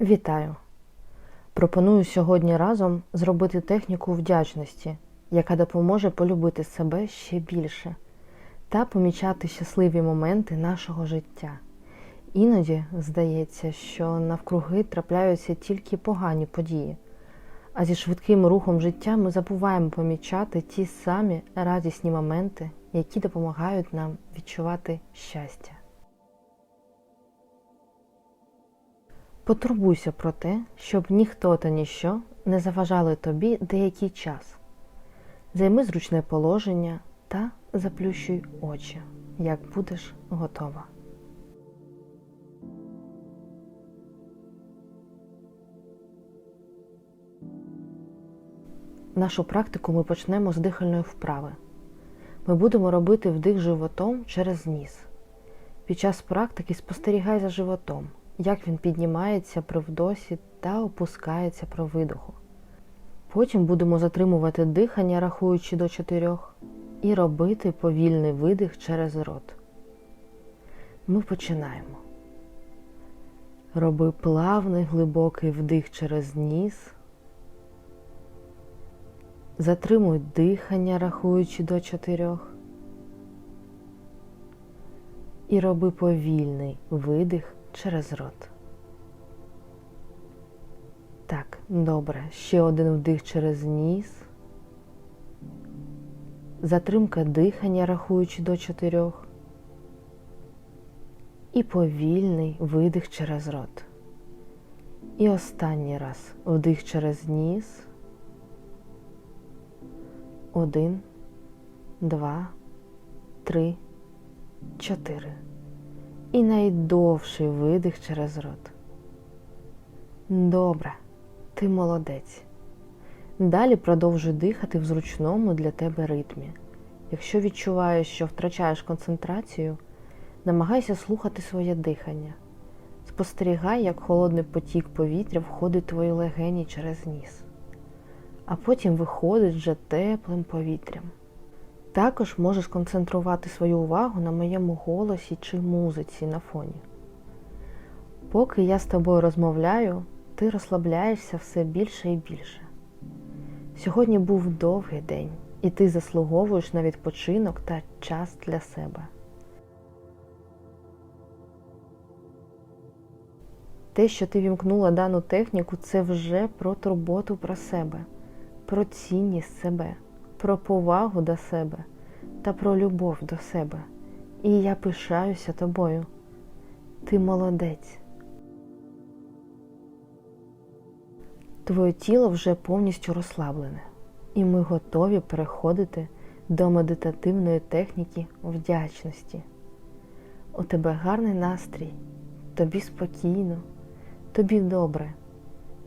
Вітаю! Пропоную сьогодні разом зробити техніку вдячності, яка допоможе полюбити себе ще більше та помічати щасливі моменти нашого життя. Іноді здається, що навкруги трапляються тільки погані події, а зі швидким рухом життя ми забуваємо помічати ті самі радісні моменти, які допомагають нам відчувати щастя. Потурбуйся про те, щоб ніхто та ніщо не заважали тобі деякий час. Займи зручне положення та заплющуй очі, як будеш готова. Нашу практику ми почнемо з дихальної вправи. Ми будемо робити вдих животом через ніс. Під час практики спостерігай за животом як він піднімається при вдосі та опускається при видоху. Потім будемо затримувати дихання, рахуючи до чотирьох, і робити повільний видих через рот. Ми починаємо. Роби плавний глибокий вдих через ніс. Затримуй дихання, рахуючи до чотирьох. І роби повільний видих через рот. Так, добре. Ще один вдих через ніс. Затримка дихання, рахуючи до чотирьох. І повільний видих через рот. І останній раз вдих через ніс. Один, два, три, чотири і найдовший видих через рот. Добре, ти молодець. Далі продовжуй дихати в зручному для тебе ритмі. Якщо відчуваєш, що втрачаєш концентрацію, намагайся слухати своє дихання. Спостерігай, як холодний потік повітря входить в твої легені через ніс, а потім виходить вже теплим повітрям. Також можеш концентрувати свою увагу на моєму голосі чи музиці на фоні. Поки я з тобою розмовляю, ти розслабляєшся все більше і більше. Сьогодні був довгий день, і ти заслуговуєш на відпочинок та час для себе. Те, що ти вімкнула дану техніку, це вже про турботу про себе, про цінність себе про повагу до себе та про любов до себе. І я пишаюся тобою. Ти молодець. Твоє тіло вже повністю розслаблене, і ми готові переходити до медитативної техніки вдячності. У тебе гарний настрій, тобі спокійно, тобі добре.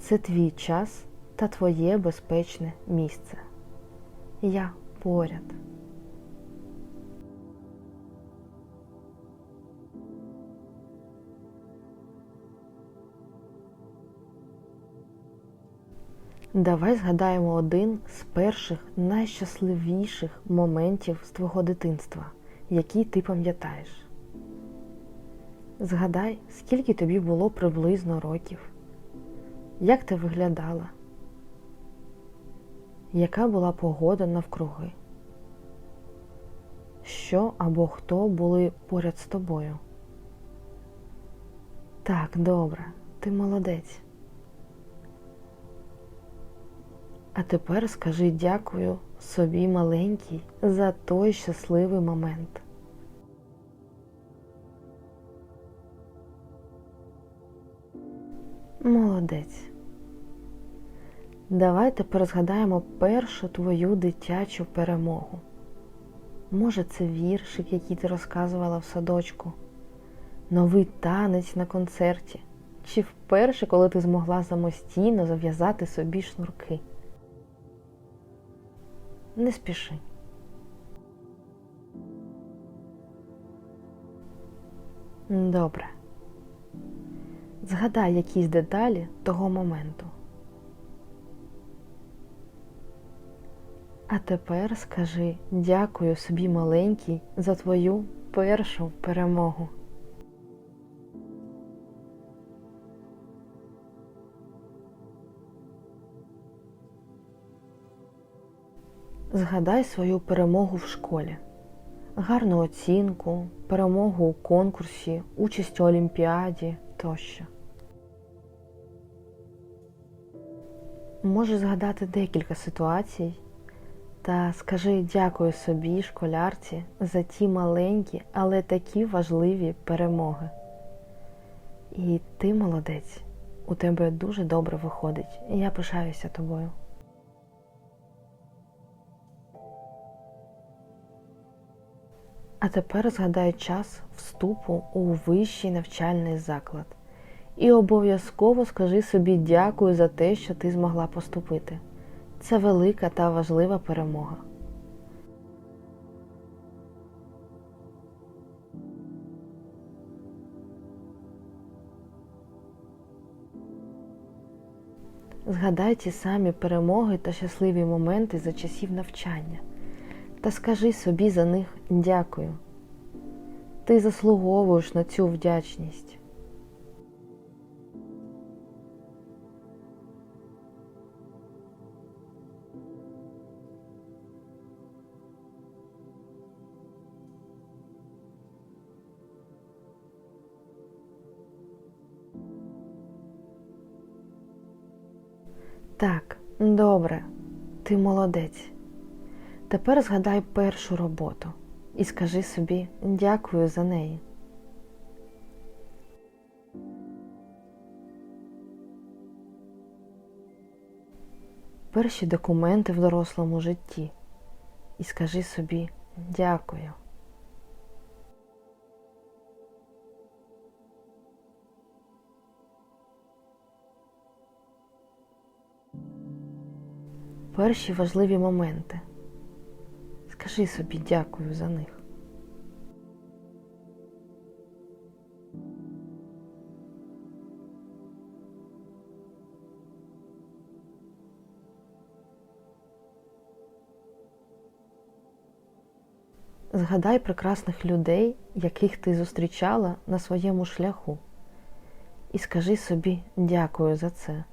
Це твій час та твоє безпечне місце я поряд. Давай згадаємо один з перших найщасливіших моментів з твого дитинства, який ти пам'ятаєш. Згадай, скільки тобі було приблизно років, як ти виглядала яка була погода навкруги, що або хто були поряд з тобою. Так, добре, ти молодець. А тепер скажи дякую собі маленький за той щасливий момент. Молодець. Давай тепер згадаємо першу твою дитячу перемогу. Може, це віршик, який ти розказувала в садочку, новий танець на концерті, чи вперше, коли ти змогла самостійно зав'язати собі шнурки. Не спіши. Добре. Згадай якісь деталі того моменту. А тепер скажи дякую собі маленький за твою першу перемогу. Згадай свою перемогу в школі, гарну оцінку, перемогу у конкурсі, участь у олімпіаді тощо. Можеш згадати декілька ситуацій, та скажи дякую собі, школярці, за ті маленькі, але такі важливі перемоги. І ти молодець, у тебе дуже добре виходить, і я пишаюся тобою. А тепер згадай час вступу у вищий навчальний заклад. І обов'язково скажи собі дякую за те, що ти змогла поступити. Це велика та важлива перемога. Згадай ті самі перемоги та щасливі моменти за часів навчання та скажи собі за них дякую. Ти заслуговуєш на цю вдячність. Так, добре, ти молодець. Тепер згадай першу роботу і скажи собі дякую за неї. Перші документи в дорослому житті і скажи собі дякую. Перші важливі моменти. Скажи собі дякую за них. Згадай прекрасних людей, яких ти зустрічала на своєму шляху, і скажи собі дякую за це.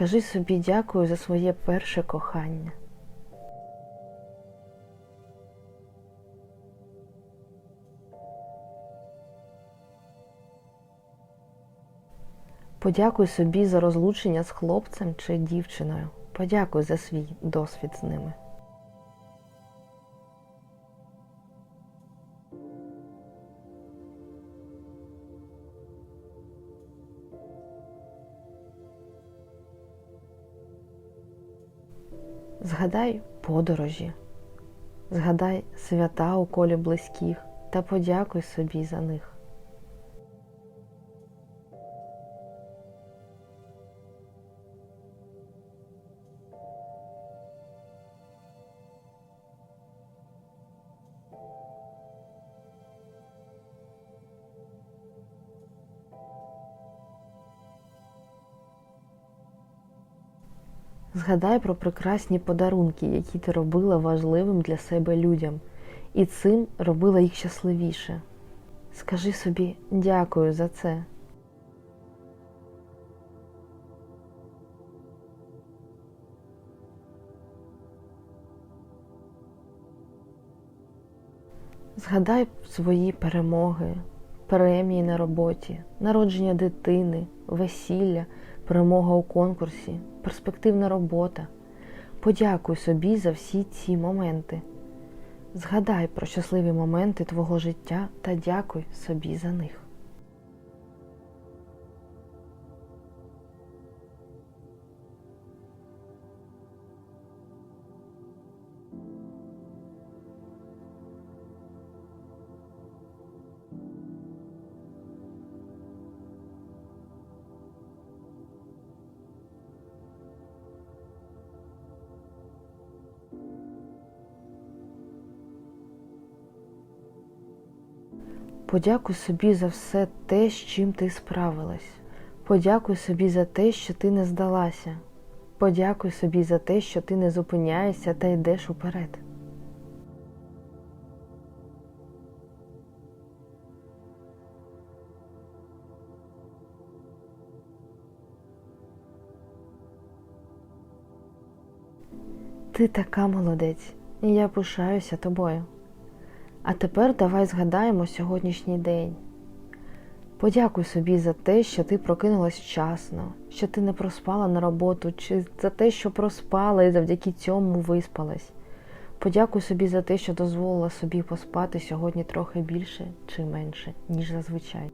Скажи собі дякую за своє перше кохання. Подякуй собі за розлучення з хлопцем чи дівчиною. Подякуй за свій досвід з ними. Згадай подорожі, згадай свята у колі близьких та подякуй собі за них. Згадай про прекрасні подарунки, які ти робила важливим для себе людям, і цим робила їх щасливіше. Скажи собі дякую за це. Згадай свої перемоги, премії на роботі, народження дитини, весілля, перемога у конкурсі, перспективна робота. Подякуй собі за всі ці моменти. Згадай про щасливі моменти твого життя та дякуй собі за них. Подякуй собі за все те, з чим ти справилась. Подякуй собі за те, що ти не здалася. Подякуй собі за те, що ти не зупиняєшся та йдеш уперед. Ти така молодець, і я пишаюся тобою. А тепер давай згадаємо сьогоднішній день. Подякуй собі за те, що ти прокинулась вчасно, що ти не проспала на роботу, чи за те, що проспала і завдяки цьому виспалась. Подякуй собі за те, що дозволила собі поспати сьогодні трохи більше чи менше, ніж зазвичай.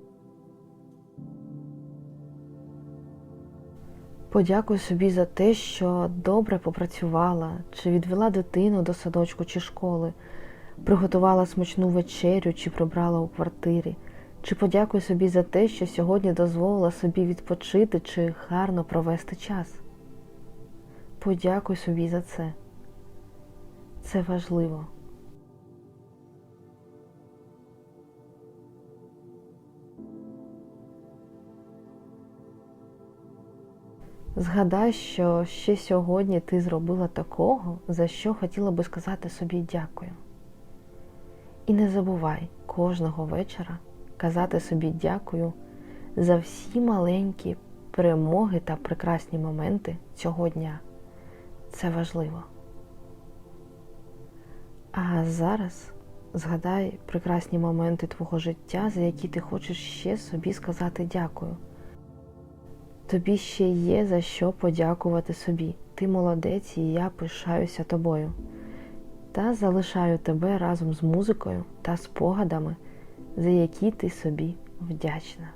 Подякуй собі за те, що добре попрацювала, чи відвела дитину до садочку чи школи, приготувала смачну вечерю чи прибрала у квартирі. Чи подякуй собі за те, що сьогодні дозволила собі відпочити чи гарно провести час. Подякуй собі за це. Це важливо. Згадай, що ще сьогодні ти зробила такого, за що хотіла би сказати собі дякую. І не забувай кожного вечора казати собі дякую за всі маленькі перемоги та прекрасні моменти цього дня. Це важливо. А зараз згадай прекрасні моменти твого життя, за які ти хочеш ще собі сказати дякую. Тобі ще є за що подякувати собі. Ти молодець, і я пишаюся тобою. Та залишаю тебе разом з музикою та спогадами, за які ти собі вдячна.